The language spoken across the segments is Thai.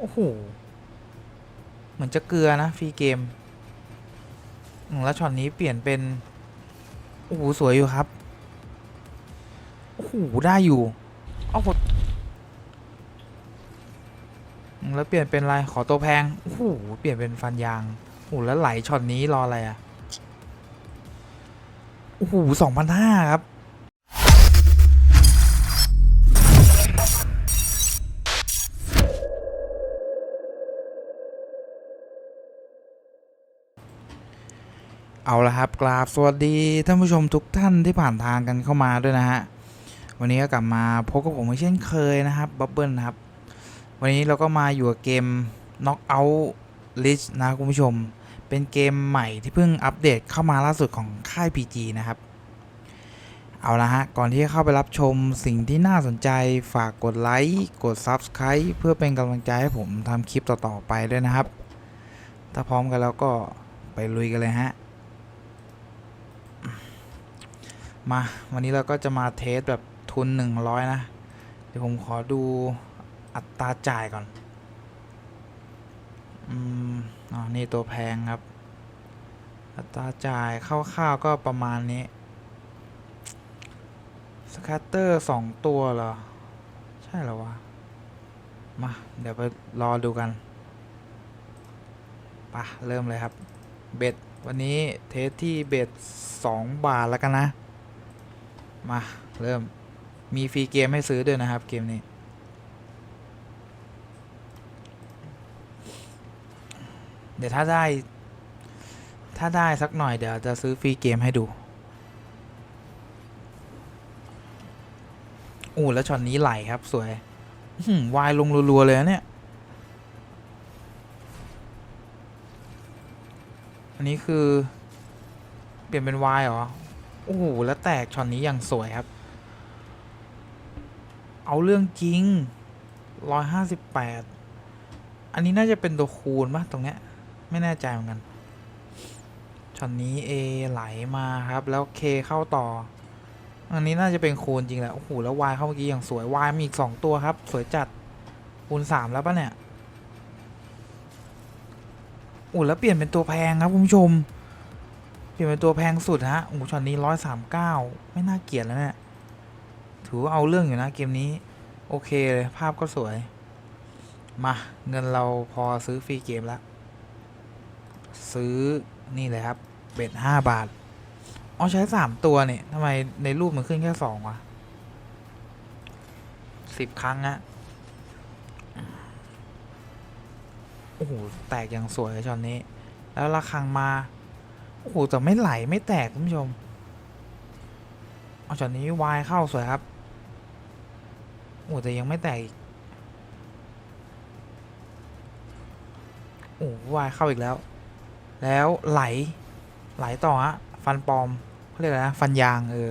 โอ้โห เหมือนจะเกลือนะฟรีเกม แล้วช็อตนี้เปลี่ยนเป็น โอ้โห สวยอยู่ครับ โอ้โห ได้อยู่เอาหมดแล้วเปลี่ยนเป็นอะไร ขอตัวแพง โอ้โห เปลี่ยนเป็นฟันยาง โอ้โหแล้วไหลช็อตนี้รออะไรอะโอ้โหสองพันห้าครับ เอาละครับกราบสวัสดีท่านผู้ชมทุกท่านที่ผ่านทางกันเข้ามาด้วยนะฮะวันนี้ก็กลับมาพบกับผมเหมือนเช่นเคยนะครับบับเบิลครับ วันนี้เราก็มาอยู่กับเกม Knockout List นะคุณผู้ชม เป็นเกมใหม่ที่เพิ่งอัปเดตเข้ามาล่าสุดของค่าย PG นะครับ เอาละฮะ ก่อนที่จะเข้าไปรับชมสิ่งที่น่าสนใจฝากกดไลค์กด Subscribe เพื่อเป็นกำลังใจให้ผมทำคลิปต่อๆไปด้วยนะครับ ถ้าพร้อมกันแล้วก็ไปลุยกันเลยฮะ มา วันนี้เราก็จะมาเทสแบบทุน 100 นะ เดี๋ยวผมขอดูอัตราจ่ายก่อน อืม อ๋อ นี่ตัวแพงครับ อัตราจ่ายคร่าวๆก็ประมาณนี้สแคตเตอร์สองตัวเหรอ ใช่เหรอวะ มา เดี๋ยวไปรอดูกันปะเริ่มเลยครับ เบ็ดวันนี้เทสที่เบ็ด2บาทแล้วกันนะ มา เริ่มมีฟรีเกมให้ซื้อด้วยนะครับ เกมนี้ เดี๋ยวถ้าได้ ถ้าได้สักหน่อยเดี๋ยวจะซื้อฟรีเกมให้ดูอู้แล้วช็อตนี้ไหลครับสวยวายลงรัว ๆ เลยเนี่ย อันนี้คือ เปลี่ยนเป็นวายเหรอ อ้โห แล้วแตกช็อตนี้อย่างสวยครับ เอาเรื่องจริงร้อยห้าสิบแปดอันนี้น่าจะเป็นตัวคูณปะตรงเนี้ย ไม่แน่ใจเหมือนกันช็อตนี้ A ไหลมาครับ แล้ว K เข้าต่อ อันนี้น่าจะเป็นคูณจริงแหละ โอ้โห แล้ว Y เข้าเมื่อกี้อย่างสวย Y มีอีกสองตัวครับ สวยจัด คูณสามแล้วปะเนี่ยโอ้แล้วเปลี่ยนเป็นตัวแพงครับคุณผู้ชม ลี่ยนเป็นตัวแพงสุดฮะโอ้ช็อตนี้ร้อยสามเก้าไม่น่าเกลียดแล้วเนี่ยถือว่าเอาเรื่องอยู่นะเกมนี้ โอเคเลยภาพก็สวย มา เงินเราพอซื้อฟรีเกมแล้ว ซื้อนี่เลยครับ เบ็ดห้าบาทอ๋อใช้สามตัวเนี่ยทำไมในรูปมันขึ้นแค่สองวะสิบครั้งอะโอ้โห แตกอย่างสวยเลยช็อตนี้ แล้วระฆังมา โอ้โหแต่ไม่ไหลไม่แตกคุณผู้ชม เอาช็อนี้วายเข้าสวยครับ โอ้โหแต่ยังไม่แตกอีกโอ้โหวายเข้าอีกแล้ว แล้วไหล ไหลต่อฮะ ฟันปลอมเขาเรียกอะไรนะ ฟันยางเออ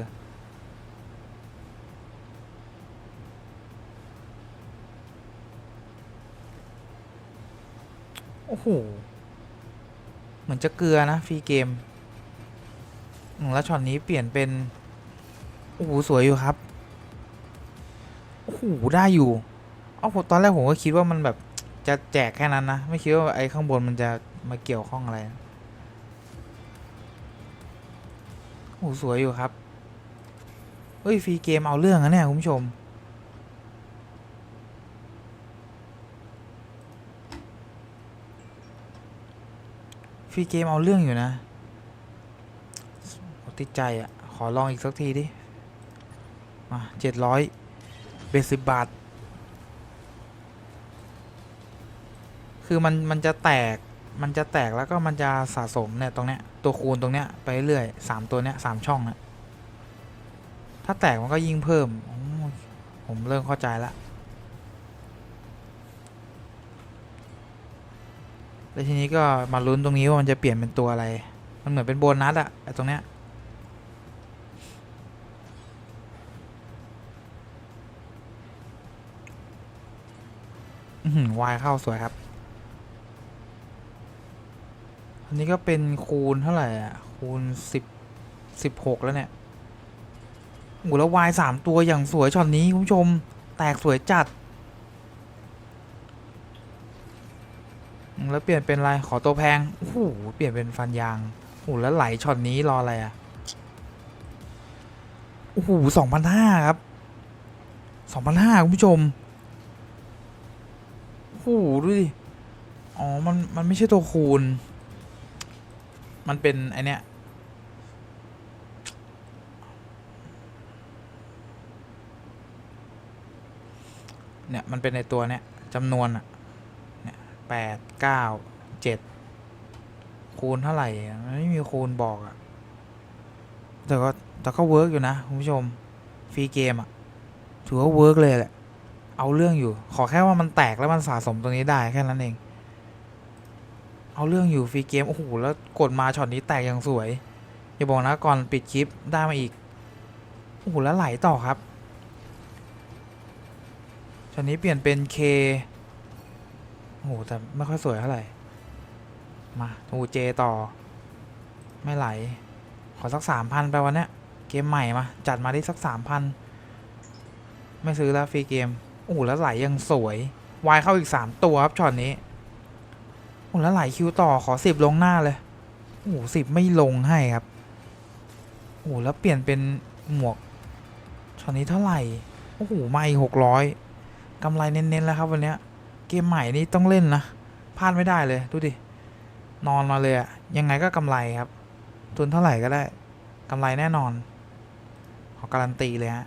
โอ้โห มือนจะเกลือนะฟรีเกมแล้วช็อตนี้เปลี่ยนเป็นโอ้โหสวยอยู่ครับโอ้โหได้อยู่เอาผมตอนแรกผมก็คิดว่ามันแบบจะแจกแค่นั้นนะ ไม่คิดว่าไอ้ข้างบนมันจะมาเกี่ยวข้องอะไรโอ้โหสวยอยู่ครับเฮ้ยฟรีเกมเอาเรื่องนะเนี่ยคุณผู้ชม รีเกมเอาเรื่องอยู่นะติดใจอะ ขอลองอีกสักทีดิ มาเจ็ดร้อยเบสิบบาท คือมันมันจะแตก มันจะแตกแล้วก็มันจะสะสมเนี่ยตรงเนี้ย ตัวคูณตรงเนี้ยไปเรื่อยสามตัวเนี้ยสามช่องนะถ้าแตกมันก็ยิ่งเพิ่ม ผมเริ่มเข้าใจละ แล้วทีนี้ก็มาลุ้นตรงนี้ว่ามันจะเปลี่ยนเป็นตัวอะไร มันเหมือนเป็นโบนัสอะไอ้ตรงเนี้ยวายเข้าสวยครับ อันนี้ก็เป็นคูณเท่าไหร่อะ คูณสิบสิบหกแล้วเนี่ยโอ้แล้ววายสามตัวอย่างสวยช็อตนี้คุณผู้ชม แตกสวยจัด อืม แล้วเปลี่ยนเป็นอะไรขอตัวแพงโอ้โหเปลี่ยนเป็นฟันยางโอ้โหแล้วไหลช็อตนี้รออะไรอะโอ้โหสองพันห้าครับสองพันห้าคุณผู้ชมโอ้โหดูดิอ๋อมันมันไม่ใช่ตัวคูณ มันเป็นไอเนี้ยเนี่ยมันเป็นในตัวเนี้ยจำนวนอะ แปดเก้าเจ็ดคูณเท่าไหร่ไม่มีคูณบอกอะแต่ก็แต่ก็เวิร์กอยู่นะคุณผู้ชมฟรีเกมอะถือว่าเวิร์กเลยแหละ เอาเรื่องอยู่ ขอแค่ว่ามันแตกแล้วมันสะสมตรงนี้ได้แค่นั้นเอง เอาเรื่องอยู่ฟรีเกมโอ้โหแล้วกดมาช็อตนี้แตกอย่างสวย อย่าบอกนะก่อนปิดคลิปได้มาอีกโอ้โหแล้วไหลต่อครับช็อตนี้เปลี่ยนเป็น K โอ้โหแต่ไม่ค่อยสวยเท่าไหร่ มาทูเจต่อ ไม่ไหล ขอสักสามพันไปวันเนี้ย เกมใหม่มา จัดมาได้สักสามพันไม่ซื้อแล้วฟรีเกม โอ้โหแล้วไหลยังสวย วายเข้าอีกสามตัวครับช็อตนี้ โอ้โหแล้วไหลคิวต่อขอสิบลงหน้าเลย โอ้โหสิบไม่ลงให้ครับ โอ้โหแล้วเปลี่ยนเป็นหมวกช็อตนี้เท่าไหร่ โอ้โหไม่หกร้อยกำไรเน้นๆแล้วครับวันเนี้ย เกมใหม่นี้ต้องเล่นนะพลาดไม่ได้เลย ดูดิ นอนมาเลยอะยังไงก็กำไรครับ ทุนเท่าไหร่ก็ได้กำไรแน่นอน ขอการันตีเลยฮะ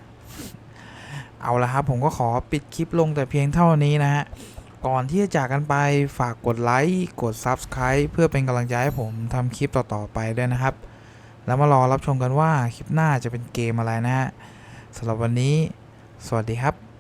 เอาละครับผมก็ขอปิดคลิปลงแต่เพียงเท่านี้นะฮะ ก่อนที่จะจากกันไปฝากกดไลค์กด Subscribe เพื่อเป็นกำลังใจให้ผมทำคลิปต่อๆไปด้วยนะครับ แล้วมารอรับชมกันว่าคลิปหน้าจะเป็นเกมอะไรนะฮะสำหรับวันนี้ สวัสดีครับ